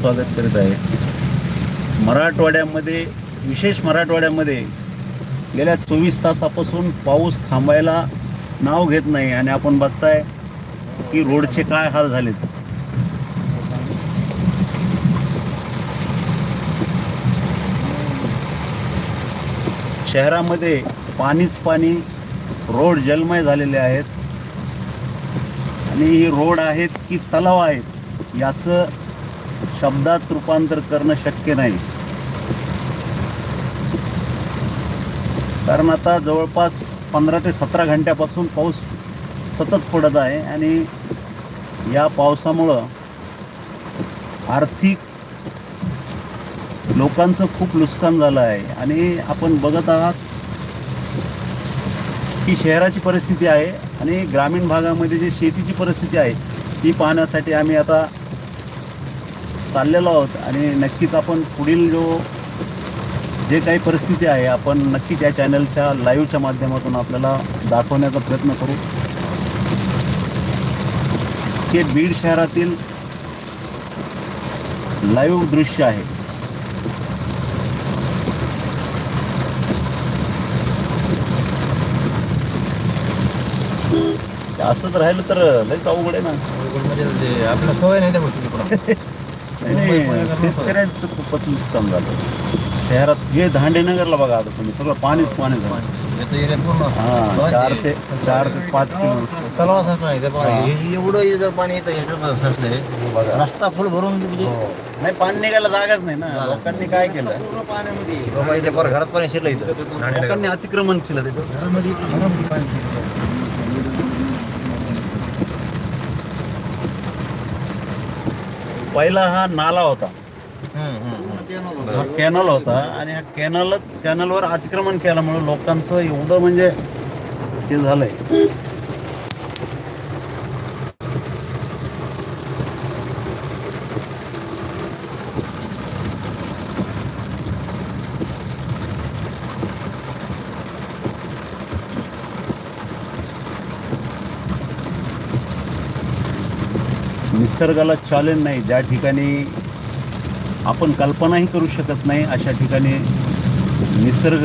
स्वागत करीत आहे. मराठवाड्यामध्ये विशेष मराठवाड्यामध्ये गेल्या चोवीस तासापासून पाऊस थांबायला नाव घेत नाही आणि आपण बघताय की रोडचे काय हाल झालेत. शहरामध्ये पाणीच पाणी रोड जलमय झालेले आहेत. आणि ही रोड आहेत की तलाव आहेत याचं शब्दात रूपांतर करणं शक्य नाही. कारण आता जवळपास पंधरा ते सतरा घंट्यापासून पाऊस सतत पडत आहे आणि या पावसामुळं आर्थिक लोकांचं खूप नुकसान झालं आहे. आणि आपण बघत आहात की शहराची परिस्थिती आहे आणि ग्रामीण भागामध्ये जी शेतीची परिस्थिती आहे ती पाहण्यासाठी आम्ही आता चाललेलो आहोत आणि नक्कीच आपण पुढील जो जे काही परिस्थिती आहे आपण नक्कीच या चॅनलच्या लाईव्हच्या माध्यमातून आपल्याला दाखवण्याचा प्रयत्न करू. हे बीड शहरातील लाईव्ह दृश्य आहे. असंच राहिलं तर लयच अवघड आहे ना. म्हणजे आपल्याला सवय नाही त्या गोष्टीची पण नाही, शेतकऱ्यांचं खूपच नुकसान झालं. शहरात जे दांडेनगरला बघा आता तुम्ही सगळं पाणीच पाणी. झालं हा चार ते चार ते पाच किलो तलाव हा. हे एवढं हे जर पाणी येतं रस्ता फुल भरून म्हणजे नाही पाणी निघायला जागाच नाही ना. लोकांनी काय केलं? पूर्ण पाण्यामध्ये. बाबा इथे परत घरात पाणी शिरलं इथं. लोकांनी अतिक्रमण केलं तिथं घरामध्ये घरामध्ये पाणी शिरलं. पहिला हा नाला होता. हा कॅनल होता आणि हा कॅनल कॅनलवर अतिक्रमण केल्यामुळे लोकांचं एवढं म्हणजे हे झालंय निसर्गाला चॅलेंज नाही ज्या ठिकाणी आपण कल्पनाही करू शकत नाही अशा ठिकाणी निसर्ग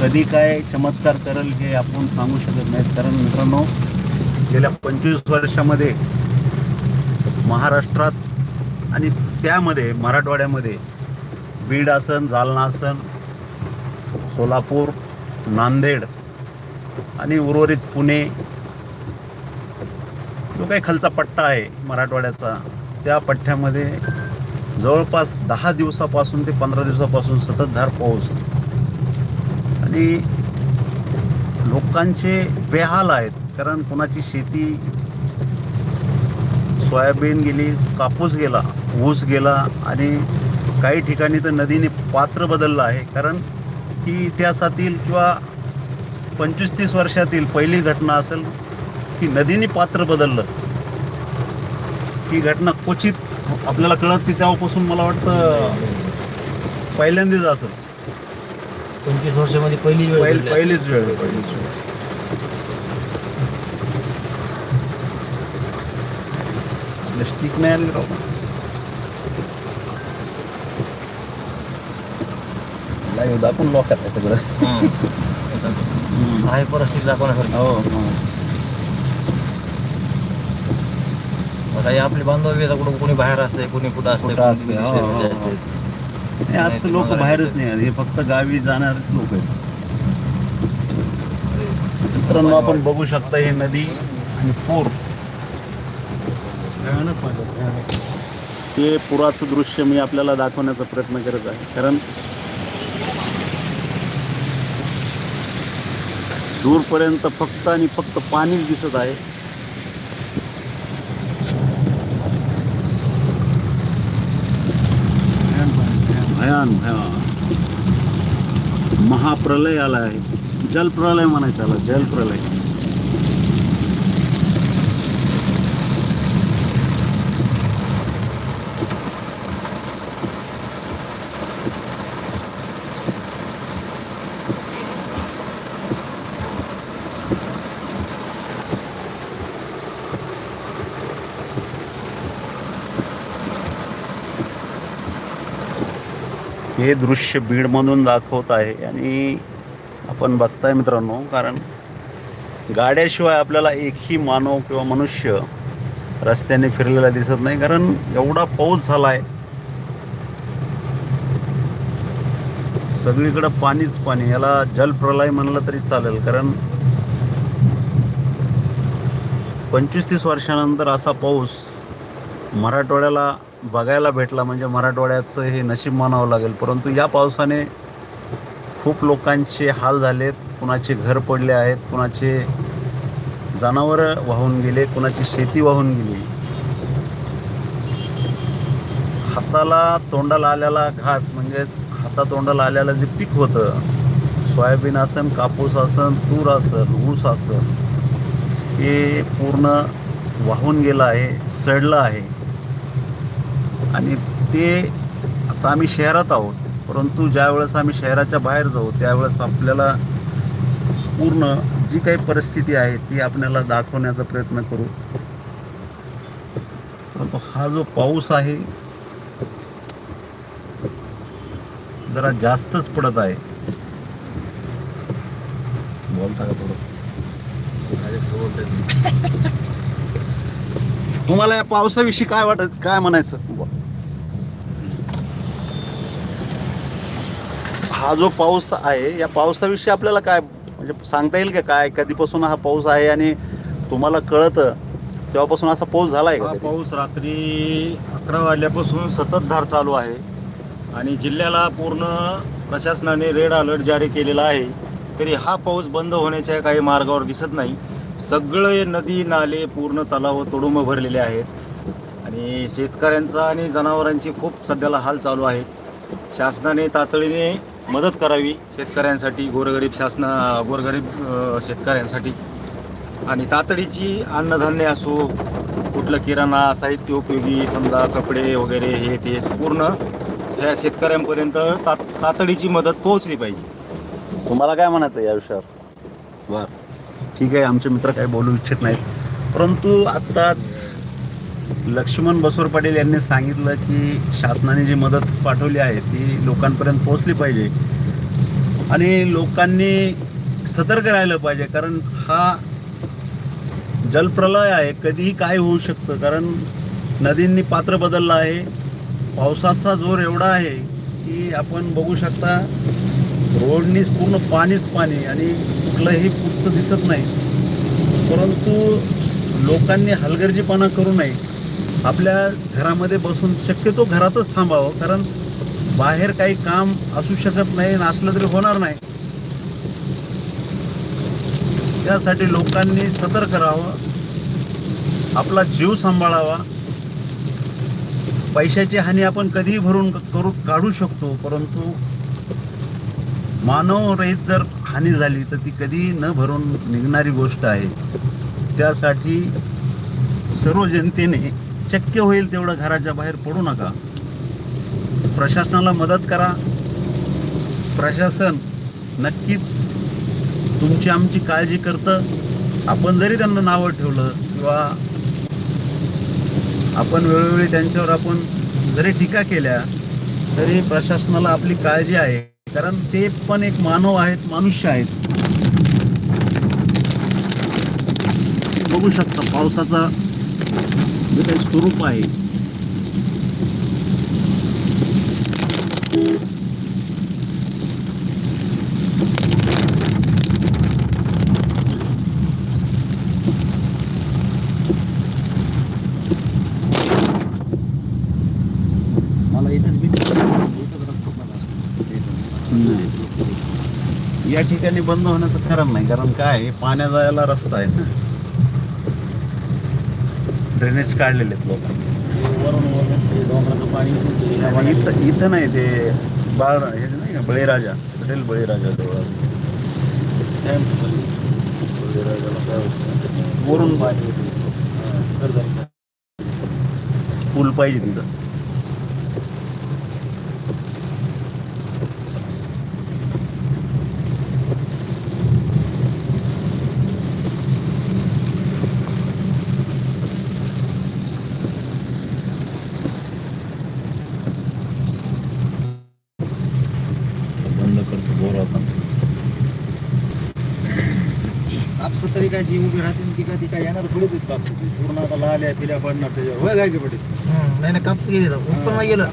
कधी काय चमत्कार करेल हे आपण सांगू शकत नाही. कारण मित्रांनो गेल्या पंचवीस वर्षामध्ये महाराष्ट्रात आणि त्यामध्ये मराठवाड्यामध्ये बीड आसन जालना आसन सोलापूर नांदेड आणि उर्वरित पुणे जो काही खालचा पट्टा आहे मराठवाड्याचा त्या पट्ट्यामध्ये जवळपास दहा दिवसापासून ते पंधरा दिवसापासून सततधार पाऊस. आणि लोकांचे बेहाल आहेत कारण कोणाची शेती सोयाबीन गेली कापूस गेला ऊस गेला आणि काही ठिकाणी तर नदीने पात्र बदललं आहे. कारण ही इतिहासातील किंवा पंचवीस तीस वर्षातील पहिली घटना असेल की नदीने पात्र बदललं. ही घटना क्वचित आपल्याला कळत की तेव्हापासून मला वाटतं पहिल्यांदाच असेल पंचवीस वर्षामध्ये पहिली वेळ. पहिलीच वेळ पहिलीच वेळ. नाही आली राव लाईव्ह दाखवून लोक आहे सगळं. आहे परिस्थिती दाखवण्यासारखी. हो. हो. आता हे आपले बांधव कुठं कोणी बाहेर असते कोणी कुठं असते कुठं असते, हो, हो, हो. नाही आज तर लोक बाहेरच नाही आहेत. हे फक्त गावी जाणारेच लोक आहेत मित्रांनो आपण बघू शकता हे नदी आणि पूर ते पुराचं दृश्य मी आपल्याला दाखवण्याचा प्रयत्न करत आहे कारण दूरपर्यंत फक्त आणि फक्त पाणीच दिसत आहे भयान भयान. महाप्रलय आला आहे. जलप्रलय म्हणायचं आला जलप्रलय. हे दृश्य बीडमधून दाखवत आहे आणि आपण बघताय मित्रांनो कारण गाड्याशिवाय आपल्याला एकही मानव किंवा मनुष्य रस्त्याने फिरलेला दिसत नाही कारण एवढा पाऊस झाला आहे सगळीकडं पाणीच पाणी याला जलप्रलय म्हणलं तरी चालेल कारण पंचवीस तीस वर्षानंतर असा पाऊस मराठवाड्याला बघायला भेटला म्हणजे मराठवाड्याचं हे नशीब मानावं लागेल. परंतु या पावसाने खूप लोकांचे हाल झालेत कुणाचे घर पडले आहेत कुणाचे जनावरं वाहून गेले कुणाची शेती वाहून गेली. हाताला तोंडाला आलेला घास म्हणजेच हातातोंडाला आलेलं जे पीक होतं सोयाबीन असन कापूस असन तूर असन ऊस असन हे पूर्ण वाहून गेलं आहे सडलं आहे. आणि ते आता आम्ही शहरात आहोत. परंतु ज्या वेळेस आम्ही शहराच्या बाहेर जाऊ त्यावेळेस आपल्याला पूर्ण जी काही परिस्थिती आहे ती आपल्याला दाखवण्याचा प्रयत्न करू. परंतु हा जो पाऊस आहे जरा जास्तच पडत आहे. बोलता का थोडं? तुम्हाला या पावसाविषयी काय वाटत काय म्हणायचं? हा जो पाऊस आहे या पावसाविषयी आपल्याला काय म्हणजे सांगता येईल का काय? कधीपासून हा पाऊस आहे आणि तुम्हाला कळतं तेव्हापासून असा पाऊस झाला आहे हा का? पाऊस रात्री अकरा वाजल्यापासून सततधार चालू आहे आणि जिल्ह्याला पूर्ण प्रशासनाने रेड अलर्ट जारी केलेला आहे तरी हा पाऊस बंद होण्याच्या काही मार्गावर दिसत नाही. सगळे नदी नाले पूर्ण तलाव तोडुंब भरलेले आहेत आणि शेतकऱ्यांचा आणि जनावरांची खूप सध्याला हाल चालू आहेत. शासनाने तातडीने मदत करावी. शेतकऱ्यांसाठी गोरगरीब शासना गोरगरीब अ, शेतकऱ्यांसाठी. आणि तातडीची अन्नधान्य असो कुठलं किराणा साहित्य उपयोगी समजा कपडे वगैरे हे ते पूर्ण या शेतकऱ्यांपर्यंत तात तातडीची मदत पोहोचली पाहिजे. तुम्हाला काय म्हणायचं या विषयावर? बर. ठीक आहे आमचे मित्र काही बोलू इच्छित नाहीत. परंतु आत्ताच लक्ष्मण बसवर पाटील यांनी सांगितलं की शासनाने जी मदत पाठवली आहे ती लोकांपर्यंत पोहोचली पाहिजे. आणि लोकांनी सतर्क राहिलं पाहिजे कारण हा जलप्रलय आहे कधीही काय होऊ शकतं. कारण नदींनी पात्र बदललं आहे. पावसाचा जोर एवढा आहे की आपण बघू शकता रोडनीच पूर्ण पाणीच पाणी आणि कुठलंही पुढचं दिसत नाही. परंतु लोकांनी हलगर्जीपणा करू नये. आपल्या घरामध्ये बसून शक्यतो घरातच थांबावं कारण बाहेर काही काम असू शकत नाही नसलं असलं तरी होणार नाही. त्यासाठी लोकांनी सतर्क राहावं आपला जीव सांभाळावा. पैशाची हानी आपण कधीही भरून करू काढू शकतो परंतु मानवरहित जर हानी झाली तर ती कधी न भरून निघणारी गोष्ट आहे. त्यासाठी सर्व जनतेने शक्य होईल तेवढं घराच्या बाहेर पडू नका. प्रशासनाला मदत करा. प्रशासन नक्कीच तुमची आमची काळजी करतं. आपण जरी त्यांना नावं ठेवलं किंवा आपण वेळोवेळी त्यांच्यावर आपण जरी टीका केल्या तरी प्रशासनाला आपली काळजी आहे. कारण ते पण एक मानव आहेत मनुष्य आहेत. बघू शकता पावसाचा जे काही स्वरूप आहे. मला इथेच. या ठिकाणी बंद होण्याचं कारण नाही कारण काय? पाण्या जायला रस्ता आहे ना. ड्रेनेज काढलेले आहेत लोकांनी इथं इथं नाही ते बाळ हे नाही का बळीराजा पटेल बळीराजा जवळ असते. बळीराजाला काय? वरून पाणी. पूल पाहिजे तिथं कापसं तरी काय जी उभी राहतील की कधी काय येणार थोडीच आहेत कापसं पूर्ण आता लाल्या पिल्या पडणार त्याच्यावर. होय काय की पटेल. नाही नाही कापूस गेली उत्पन्न गेलं.